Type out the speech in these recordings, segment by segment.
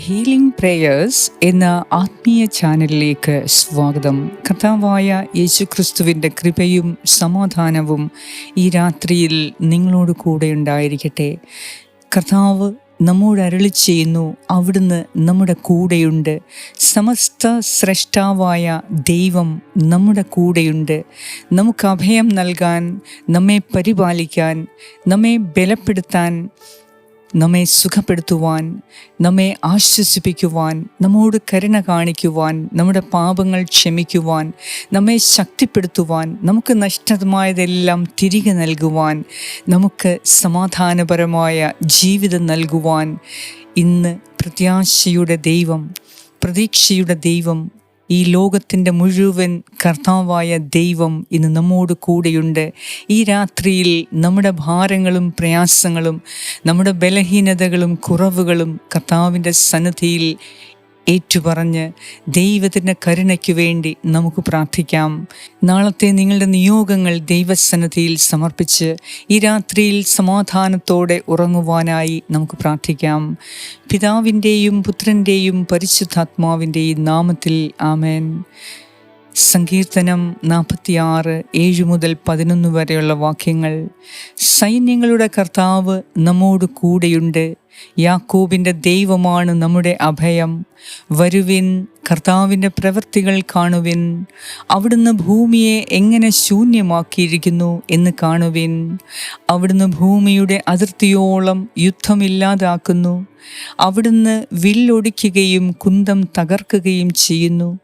Healing prayers എന്ന ആത്മീയ ചാനലിലേക്ക് സ്വാഗതം. കർത്താവായ യേശു ക്രിസ്തുവിന്റെ കൃപയും സമാധാനവും ഈ രാത്രിയിൽ നിങ്ങളോട് കൂടെ ഉണ്ടായിരിക്കട്ടെ. കർത്താവ് നമ്മോട് അരളി ചെയ്യുന്നു അവിടുന്ന് നമ്മുടെ കൂടെയുണ്ട്. സമസ്ത സ്രഷ്ടാവായ ദൈവം നമ്മുടെ കൂടെയുണ്ട്. നമുക്ക് അഭയം നൽകാൻ നമ്മെ പരിപാലിക്കാൻ നമ്മെ ബലപ്പെടുത്താൻ നമ്മെ സുഖപ്പെടുത്തുവാൻ നമ്മെ ആശ്വസിപ്പിക്കുവാൻ നമ്മോട് കരുണ കാണിക്കുവാൻ നമ്മുടെ പാപങ്ങൾ ക്ഷമിക്കുവാൻ നമ്മെ ശക്തിപ്പെടുത്തുവാൻ നമുക്ക് നഷ്ടമായതെല്ലാം തിരികെ നൽകുവാൻ നമുക്ക് സമാധാനപരമായ ജീവിതം നൽകുവാൻ ഇന്ന് പ്രത്യാശയുടെ ദൈവം പ്രതീക്ഷയുടെ ദൈവം ഈ ലോകത്തിന്റെ മുഴുവൻ കർത്താവായ ദൈവം ഇന്ന് നമ്മോട് കൂടെയുണ്ട്. ഈ രാത്രിയിൽ നമ്മുടെ ഭാരങ്ങളും പ്രയാസങ്ങളും നമ്മുടെ ബലഹീനതകളും കുറവുകളും കർത്താവിന്റെ സന്നിധിയിൽ ഏറ്റുപറഞ്ഞ് ദൈവത്തിന്റെ കരുണയ്ക്കു വേണ്ടി നമുക്ക് പ്രാർത്ഥിക്കാം. നാളത്തെ നിങ്ങളുടെ നിയോഗങ്ങൾ ദൈവസന്നദ്ധിയിൽ സമർപ്പിച്ച് ഈ രാത്രിയിൽ സമാധാനത്തോടെ ഉറങ്ങുവാനായി നമുക്ക് പ്രാർത്ഥിക്കാം. പിതാവിന്റെയും പുത്രന്റെയും പരിശുദ്ധാത്മാവിന്റെയും നാമത്തിൽ ആമേൻ. സങ്കീർത്തനം നാൽപ്പത്തിയാറ് ഏഴ് മുതൽ പതിനൊന്ന് വരെയുള്ള വാക്യങ്ങൾ. സൈന്യങ്ങളുടെ കർത്താവ് നമ്മോട് കൂടെയുണ്ട്. യാക്കോബിന്റെ ദൈവമാണ് നമ്മുടെ അഭയം. വരുവിൻ കർത്താവിന്റെ പ്രവൃത്തികൾ കാണുവിൻ. അവിടുന്ന് ഭൂമിയെ എങ്ങനെ ശൂന്യമാക്കിയിരിക്കുന്നു എന്ന് കാണുവിൻ. അവിടുന്ന് ഭൂമിയുടെ അതിർത്തിയോളം യുദ്ധമില്ലാതാക്കുന്നു. അവിടുന്ന് വില്ലൊടിക്കുകയും കുന്തം തകർക്കുകയും ചെയ്യുന്നു.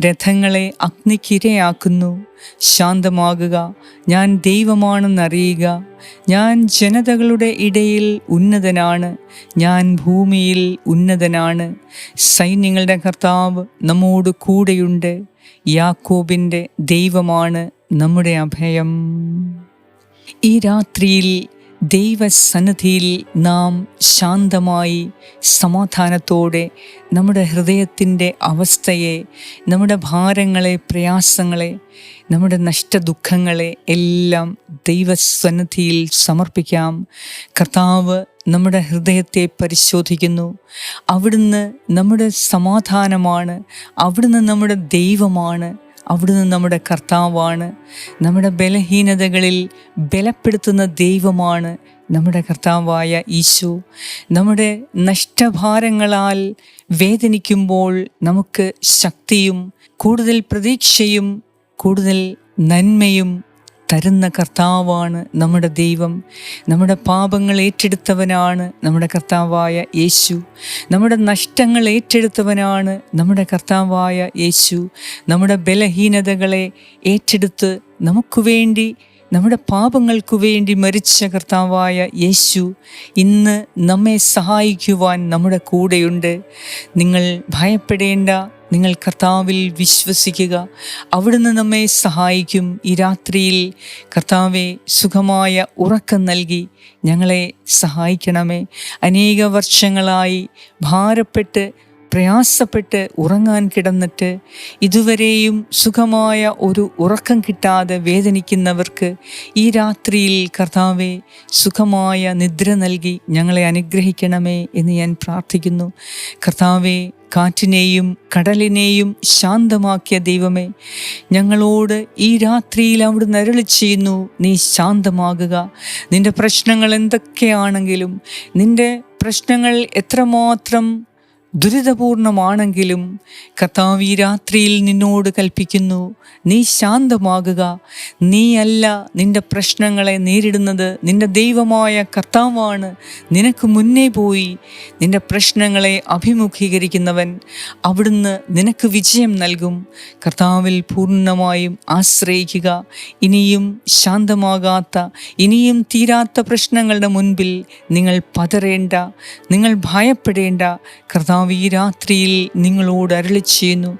രഥങ്ങളെ അഗ്നിക്കിരയാക്കുന്നു. ശാന്തമാകുക. ഞാൻ ദൈവമാണെന്നറിയുക. ഞാൻ ജനതകളുടെ ഇടയിൽ ഉന്നതനാണ്. ഞാൻ ഭൂമിയിൽ ഉന്നതനാണ്. സൈന്യങ്ങളുടെ കർത്താവ് നമ്മോട് കൂടെയുണ്ട്. യാക്കോബിന്റെ ദൈവമാണ് നമ്മുടെ അഭയം. ഈ രാത്രിയിൽ ദൈവസന്നിധിയിൽ നാം ശാന്തമായി സമാധാനത്തോടെ നമ്മുടെ ഹൃദയത്തിന്റെ അവസ്ഥയെ നമ്മുടെ ഭാരങ്ങളെ പ്രയാസങ്ങളെ നമ്മുടെ നഷ്ടദുഃഖങ്ങളെ എല്ലാം ദൈവസന്നിധിയിൽ സമർപ്പിക്കാം. കർത്താവ് നമ്മുടെ ഹൃദയത്തെ പരിശോധിക്കുന്നു. അവിടുന്ന് നമ്മുടെ സമാധാനമാണ്. അവിടുന്ന് നമ്മുടെ ദൈവമാണ്. അവിടുന്ന് നമ്മുടെ കർത്താവാണ്. നമ്മുടെ ബലഹീനതകളിൽ ബലപ്പെടുത്തുന്ന ദൈവമാണ് നമ്മുടെ കർത്താവായ ഈശോ. നമ്മുടെ നഷ്ടഭാരങ്ങളാൽ വേദനിക്കുമ്പോൾ നമുക്ക് ശക്തിയും കൂടുതൽ പ്രതീക്ഷയും കൂടുതൽ നന്മയും തരുന്ന കർത്താവാണ് നമ്മുടെ ദൈവം. നമ്മുടെ പാപങ്ങൾ ഏറ്റെടുത്തവനാണ് നമ്മുടെ കർത്താവായ യേശു. നമ്മുടെ നഷ്ടങ്ങൾ ഏറ്റെടുത്തവനാണ് നമ്മുടെ കർത്താവായ യേശു. നമ്മുടെ ബലഹീനതകളെ ഏറ്റെടുത്ത് നമുക്ക് വേണ്ടി നമ്മുടെ പാപങ്ങൾക്ക് വേണ്ടി മരിച്ച കർത്താവായ യേശു ഇന്ന് നമ്മെ സഹായിക്കുവാൻ നമ്മുടെ കൂടെയുണ്ട്. നിങ്ങൾ ഭയപ്പെടേണ്ട നിങ്ങൾ കർത്താവിൽ വിശ്വസിക്കുക. അവിടുന്ന് നമ്മെ സഹായിക്കും. ഈ രാത്രിയിൽ കർത്താവെ സുഖമായ ഉറക്കം നൽകി ഞങ്ങളെ സഹായിക്കണമേ. അനേക വർഷങ്ങളായി ഭാരപ്പെട്ട് പ്രയാസപ്പെട്ട് ഉറങ്ങാൻ കിടന്നിട്ട് ഇതുവരെയും സുഖമായ ഒരു ഉറക്കം കിട്ടാതെ വേദനിക്കുന്നവർക്ക് ഈ രാത്രിയിൽ കർത്താവെ സുഖമായ നിദ്ര നൽകി ഞങ്ങളെ അനുഗ്രഹിക്കണമേ എന്ന് ഞാൻ പ്രാർത്ഥിക്കുന്നു. കർത്താവെ കാറ്റിനെയും കടലിനെയും ശാന്തമാക്കിയ ദൈവമേ ഞങ്ങളോട് ഈ രാത്രിയിൽ അവിടുന്ന് അരുളി ചെയ്യുന്നു. നീ ശാന്തമാകുക. നിന്റെ പ്രശ്നങ്ങൾ എന്തൊക്കെയാണെങ്കിലും നിന്റെ പ്രശ്നങ്ങൾ എത്രമാത്രം ദുരിതപൂർണമാണെങ്കിലും കർത്താവ് ഈ രാത്രിയിൽ നിന്നോട് കൽപ്പിക്കുന്നു നീ ശാന്തമാകുക. നീയല്ല നിന്റെ പ്രശ്നങ്ങളെ നേരിടുന്നത്. നിന്റെ ദൈവമായ കർത്താവാണ്. നിനക്ക് മുന്നേ പോയി നിന്റെ പ്രശ്നങ്ങളെ അഭിമുഖീകരിക്കുന്നവൻ. അവിടുന്ന് നിനക്ക് വിജയം നൽകും. കർത്താവിൽ പൂർണമായും ആശ്രയിക്കുക. ഇനിയും ശാന്തമാകാത്ത ഇനിയും തീരാത്ത പ്രശ്നങ്ങളുടെ മുൻപിൽ നിങ്ങൾ പതറേണ്ട നിങ്ങൾ ഭയപ്പെടേണ്ട. കർത്താവ് ഈ രാത്രിയിൽ നിങ്ങളോട് അരളി ചെയ്യുന്നു.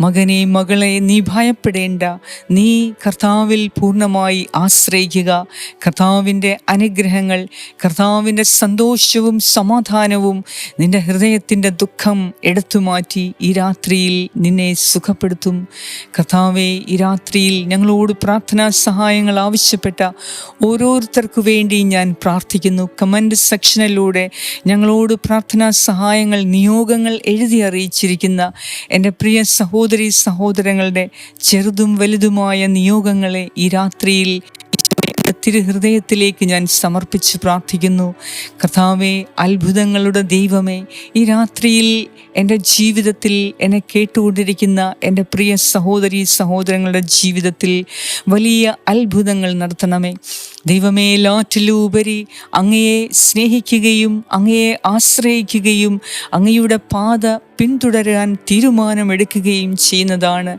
മകനെ മകളെ നീ ഭയപ്പെടേണ്ട. നീ കർത്താവിൽ പൂർണമായി ആശ്രയിക്കുക. കർത്താവിന്റെ അനുഗ്രഹങ്ങൾ കർത്താവിന്റെ സന്തോഷവും സമാധാനവും നിന്റെ ഹൃദയത്തിന്റെ ദുഃഖം എടുത്തു മാറ്റി ഈ രാത്രിയിൽ നിന്നെ സുഖപ്പെടുത്തും. കർത്താവെ ഈ രാത്രിയിൽ ഞങ്ങളോട് പ്രാർത്ഥനാ സഹായങ്ങൾ ആവശ്യപ്പെട്ട ഓരോരുത്തർക്കു വേണ്ടി ഞാൻ പ്രാർത്ഥിക്കുന്നു. കമന്റ് സെക്ഷനിലൂടെ ഞങ്ങളോട് പ്രാർത്ഥനാ സഹായങ്ങൾ നിയോ നിയോഗങ്ങൾ എഴുതി അറിയിച്ചിരിക്കുന്ന എന്റെ പ്രിയ സഹോദരി സഹോദരങ്ങളുടെ ചെറുതും വലുതുമായ നിയോഗങ്ങളെ ഈ രാത്രിയിൽ ഈശോയുടെ തിരുഹൃദയത്തിലേക്ക് ഞാൻ സമർപ്പിച്ച് പ്രാർത്ഥിക്കുന്നു. കർത്താവെ അത്ഭുതങ്ങളുടെ ദൈവമേ ഈ രാത്രിയിൽ എന്റെ ജീവിതത്തിൽ എന്നെ കേട്ടുകൊണ്ടിരിക്കുന്ന എന്റെ പ്രിയ സഹോദരി സഹോദരങ്ങളുടെ ജീവിതത്തിൽ വലിയ അത്ഭുതങ്ങൾ നടത്തണമേ. ദൈവമേ ലാറ്റിലുപരി അങ്ങയെ സ്നേഹിക്കുകയും അങ്ങയെ ആശ്രയിക്കുകയും അങ്ങയുടെ പാത പിന്തുടരാൻ തീരുമാനമെടുക്കുകയും ചെയ്യുന്നതാണ്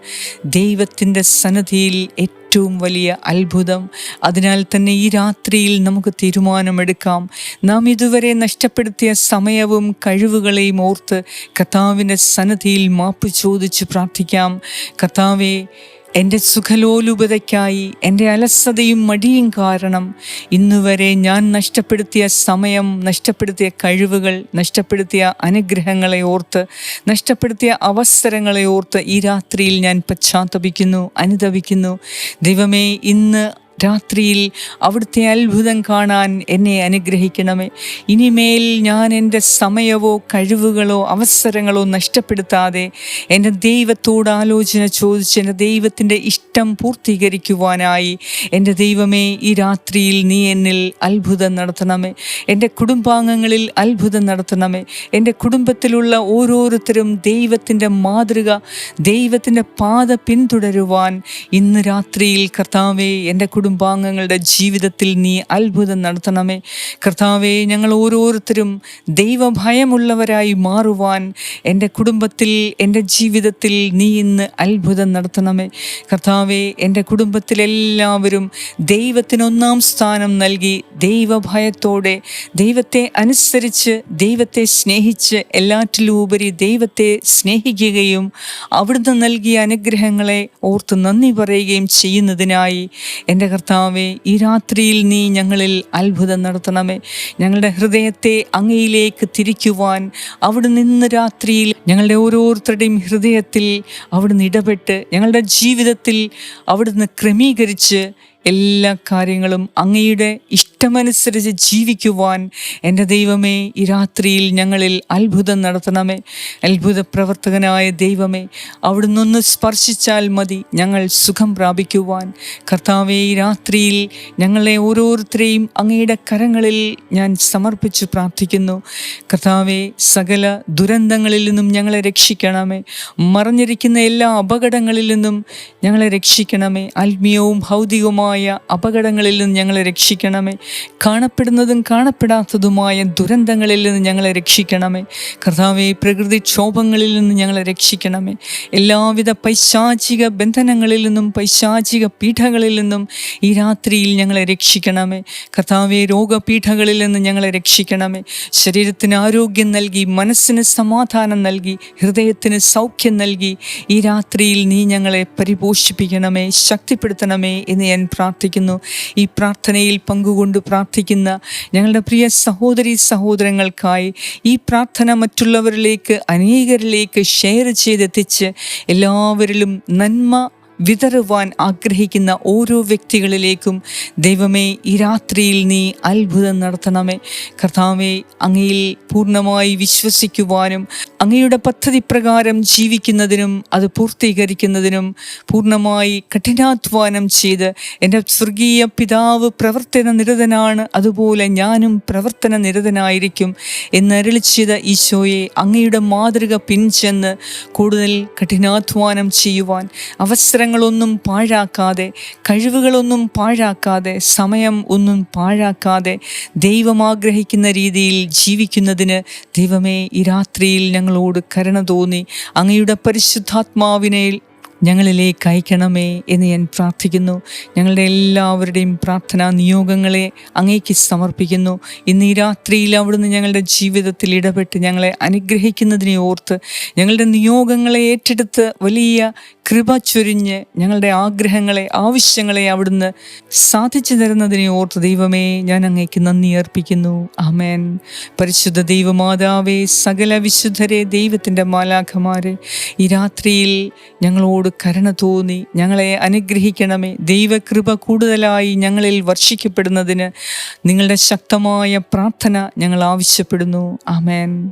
ദൈവത്തിന്റെ സന്നദ്ധിയിൽ ഏറ്റവും വലിയ അത്ഭുതം. അതിനാൽ തന്നെ ഈ രാത്രിയിൽ നമുക്ക് തീരുമാനമെടുക്കാം. നാം ഇതുവരെ നഷ്ടപ്പെടുത്തിയ സമയവും കഴിവുകളെയും ഓർത്ത് കർത്താവിന്റെ സന്നദ്ധിയിൽ മാപ്പ് ചോദിച്ച് പ്രാർത്ഥിക്കാം. കർത്താവെ എന്റെ സുഖലോലുപതയ്ക്കായി എന്റെ അലസതയും മടിയും കാരണം ഇന്നുവരെ ഞാൻ നഷ്ടപ്പെടുത്തിയ സമയം നഷ്ടപ്പെടുത്തിയ കഴിവുകൾ നഷ്ടപ്പെടുത്തിയ അനുഗ്രഹങ്ങളെ ഓർത്ത് നഷ്ടപ്പെടുത്തിയ അവസരങ്ങളെ ഓർത്ത് ഈ രാത്രിയിൽ ഞാൻ പശ്ചാത്തപിക്കുന്നു അനുതപിക്കുന്നു ദൈവമേ ഇന്ന് രാത്രിയിൽ അവിടുത്തെ അത്ഭുതം കാണാൻ എന്നെ അനുഗ്രഹിക്കണമേ. ഇനിമേൽ ഞാൻ എന്റെ സമയവോ കഴിവുകളോ അവസരങ്ങളോ നഷ്ടപ്പെടുത്താതെ എന്റെ ദൈവത്തോട് ആലോചന ചോദിച്ച് എന്റെ ദൈവത്തിന്റെ ഇഷ്ടം പൂർത്തീകരിക്കുവാനായി എന്റെ ദൈവമേ ഈ രാത്രിയിൽ നീ എന്നിൽ അത്ഭുതം നടത്തണമേ. എന്റെ കുടുംബാംഗങ്ങളിൽ അത്ഭുതം നടത്തണമേ. എന്റെ കുടുംബത്തിലുള്ള ഓരോരുത്തരും ദൈവത്തിന്റെ മാതൃക ദൈവത്തിന്റെ പാത പിന്തുടരുവാൻ ഇന്ന് രാത്രിയിൽ കർത്താവേ എന്റെ കുടുംബാംഗങ്ങളുടെ ജീവിതത്തിൽ നീ അത്ഭുതം നടത്തണമേ. കർത്താവെ ഞങ്ങൾ ഓരോരുത്തരും ദൈവഭയമുള്ളവരായി മാറുവാൻ എന്റെ കുടുംബത്തിൽ എന്റെ ജീവിതത്തിൽ നീ ഇന്ന് അത്ഭുതം നടത്തണമേ. കർത്താവെ എന്റെ കുടുംബത്തിലെല്ലാവരും ദൈവത്തിനൊന്നാം സ്ഥാനം നൽകി ദൈവഭയത്തോടെ ദൈവത്തെ അനുസരിച്ച് ദൈവത്തെ സ്നേഹിച്ച് എല്ലാറ്റിലും ഉപരി ദൈവത്തെ സ്നേഹിക്കുകയും അവിടുന്ന് നൽകിയ അനുഗ്രഹങ്ങളെ ഓർത്ത് നന്ദി പറയുകയും ചെയ്യുന്നതിനായി എന്റെ കർത്താവെ ഈ രാത്രിയിൽ നീ ഞങ്ങളിൽ അത്ഭുതം നടത്തണമേ. ഞങ്ങളുടെ ഹൃദയത്തെ അങ്ങയിലേക്ക് തിരിക്കുവാൻ അവിടെ നിന്ന് രാത്രിയിൽ ഞങ്ങളുടെ ഓരോരുത്തരുടെയും ഹൃദയത്തിൽ അവിടുന്ന് ഇടപെട്ട് ഞങ്ങളുടെ ജീവിതത്തിൽ അവിടുന്ന് ക്രമീകരിച്ച് എല്ലാ കാര്യങ്ങളും അങ്ങയുടെ ഇഷ്ടമനുസരിച്ച് ജീവിക്കുവാൻ എന്റെ ദൈവമേ ഈ രാത്രിയിൽ ഞങ്ങളിൽ അത്ഭുതം നടത്തണമേ. അത്ഭുത പ്രവർത്തകനായ ദൈവമേ അവിടുന്ന് ഒന്ന് സ്പർശിച്ചാൽ മതി ഞങ്ങൾ സുഖം പ്രാപിക്കുവാൻ. കർത്താവെ ഈ രാത്രിയിൽ ഞങ്ങളെ ഓരോരുത്തരെയും അങ്ങയുടെ കരങ്ങളിൽ ഞാൻ സമർപ്പിച്ച് പ്രാർത്ഥിക്കുന്നു. കർത്താവെ സകല ദുരന്തങ്ങളിൽ നിന്നും ഞങ്ങളെ രക്ഷിക്കണമേ. മറഞ്ഞിരിക്കുന്ന എല്ലാ അപകടങ്ങളിൽ നിന്നും ഞങ്ങളെ രക്ഷിക്കണമേ. ആത്മീയവും ഭൗതികവുമായ അപകടങ്ങളിൽ നിന്ന് ഞങ്ങളെ രക്ഷിക്കണമേ. കാണപ്പെടുന്നതും കാണപ്പെടാത്തതുമായ ദുരന്തങ്ങളിൽ നിന്ന് ഞങ്ങളെ രക്ഷിക്കണമേ. കർത്താവെ പ്രകൃതി ക്ഷോഭങ്ങളിൽ നിന്ന് ഞങ്ങളെ രക്ഷിക്കണമേ. എല്ലാവിധ പൈശാചിക ബന്ധനങ്ങളിൽ നിന്നും പൈശാചിക പീഠകളിൽ നിന്നും ഈ രാത്രിയിൽ ഞങ്ങളെ രക്ഷിക്കണമേ. കർത്താവെ രോഗപീഠകളിൽ നിന്ന് ഞങ്ങളെ രക്ഷിക്കണമേ. ശരീരത്തിന് ആരോഗ്യം നൽകി മനസ്സിന് സമാധാനം നൽകി ഹൃദയത്തിന് സൗഖ്യം നൽകി ഈ രാത്രിയിൽ നീ ഞങ്ങളെ പരിപോഷിപ്പിക്കണമേ ശക്തിപ്പെടുത്തണമേ എന്ന് ഞാൻ ഈ പ്രാർത്ഥനയിൽ പങ്കുകൊണ്ട് പ്രാർത്ഥിക്കുന്ന ഞങ്ങളുടെ പ്രിയ സഹോദരി സഹോദരങ്ങൾക്കായി ഈ പ്രാർത്ഥന മറ്റുള്ളവരിലേക്ക് അനേകരിലേക്ക് ഷെയർ ചെയ്തെത്തിച്ച് എല്ലാവരിലും നന്മ വിതറുവാൻ ആഗ്രഹിക്കുന്ന ഓരോ വ്യക്തികളിലേക്കും ദൈവമേ ഈ രാത്രിയിൽ നീ അത്ഭുതം നടത്തണമേ. കർത്താവെ അങ്ങയിൽ പൂർണമായി വിശ്വസിക്കുവാനും അങ്ങയുടെ പദ്ധതി പ്രകാരം ജീവിക്കുന്നതിനും അത് പൂർത്തീകരിക്കുന്നതിനും പൂർണമായി കഠിനാധ്വാനം ചെയ്ത് എന്റെ സ്വർഗീയ പിതാവ് പ്രവർത്തന നിരതനാണ്. അതുപോലെ ഞാനും പ്രവർത്തന നിരതനായിരിക്കും എന്നരളി ചെയ്ത ഈശോയെ അങ്ങയുടെ മാതൃക പിൻചെന്ന് കൂടുതൽ കഠിനാധ്വാനം ചെയ്യുവാൻ അവസരങ്ങളൊന്നും പാഴാക്കാതെ കഴിവുകളൊന്നും പാഴാക്കാതെ സമയം ഒന്നും പാഴാക്കാതെ ദൈവം ആഗ്രഹിക്കുന്ന രീതിയിൽ ജീവിക്കുന്നതിന് ദൈവമേ ഈ രാത്രിയിൽ ഞങ്ങളോട് കരുണ തോന്നി. അങ്ങയുടെ പരിശുദ്ധാത്മാവിനെ ഞങ്ങളിലേക്ക് അയക്കണമേ എന്ന് ഞാൻ പ്രാർത്ഥിക്കുന്നു. ഞങ്ങളുടെ എല്ലാവരുടെയും പ്രാർത്ഥനാ നിയോഗങ്ങളെ അങ്ങേക്ക് സമർപ്പിക്കുന്നു. ഇന്ന് ഈ രാത്രിയിൽ അവിടുന്ന് ഞങ്ങളുടെ ജീവിതത്തിൽ ഇടപെട്ട് ഞങ്ങളെ അനുഗ്രഹിക്കുന്നതിനെ ഓർത്ത് ഞങ്ങളുടെ നിയോഗങ്ങളെ ഏറ്റെടുത്ത് വലിയ കൃപ ചൊരിഞ്ഞ് ഞങ്ങളുടെ ആഗ്രഹങ്ങളെ ആവശ്യങ്ങളെ അവിടുന്ന് സാധിച്ചു തരുന്നതിനെ ഓർത്ത് ദൈവമേ ഞാൻ അങ്ങേക്ക് നന്ദി അർപ്പിക്കുന്നു. അമേൻ പരിശുദ്ധ ദൈവമാതാവേ സകല വിശുദ്ധരെ ദൈവത്തിന്റെ മാലാഖമാരെ ഈ രാത്രിയിൽ ഞങ്ങളോട് കരുണ തോന്നി ഞങ്ങളെ അനുഗ്രഹിക്കണമേ. ദൈവകൃപ കൂടുതലായി ഞങ്ങളിൽ വർഷിക്കപ്പെടുന്നതിന് നിങ്ങളുടെ ശക്തമായ പ്രാർത്ഥന ഞങ്ങൾ ആവശ്യപ്പെടുന്നു. ആമേൻ.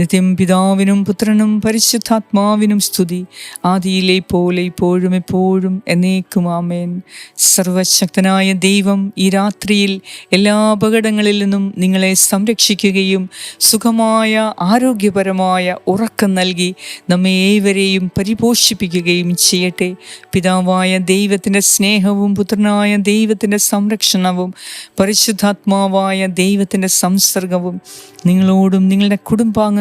നിത്യം പിതാവിനും പുത്രനും പരിശുദ്ധാത്മാവിനും സ്തുതി. ആദിയിലെ പോലെ ഇപ്പോഴും എപ്പോഴും എന്നേക്കും ആമേൻ. സർവശക്തനായ ദൈവം ഈ രാത്രിയിൽ എല്ലാ അപകടങ്ങളിൽ നിന്നും നിങ്ങളെ സംരക്ഷിക്കുകയും സുഖമായ ആരോഗ്യപരമായ ഉറക്കം നൽകി നമ്മെ ഏവരെയും പരിപോഷിപ്പിക്കുകയും ചെയ്യട്ടെ. പിതാവായ ദൈവത്തിന്റെ സ്നേഹവും പുത്രനായ ദൈവത്തിന്റെ സംരക്ഷണവും പരിശുദ്ധാത്മാവായ ദൈവത്തിന്റെ സംസർഗവും നിങ്ങളോടും നിങ്ങളുടെ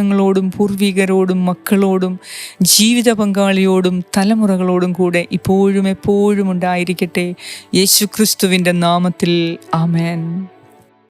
കുടുംബാംഗങ്ങളോടും പൂർവികരോടും മക്കളോടും ജീവിത പങ്കാളിയോടും തലമുറകളോടും കൂടെ ഇപ്പോഴും എപ്പോഴും ഉണ്ടായിരിക്കട്ടെ. യേശു ക്രിസ്തുവിന്റെ നാമത്തിൽ ആമേൻ.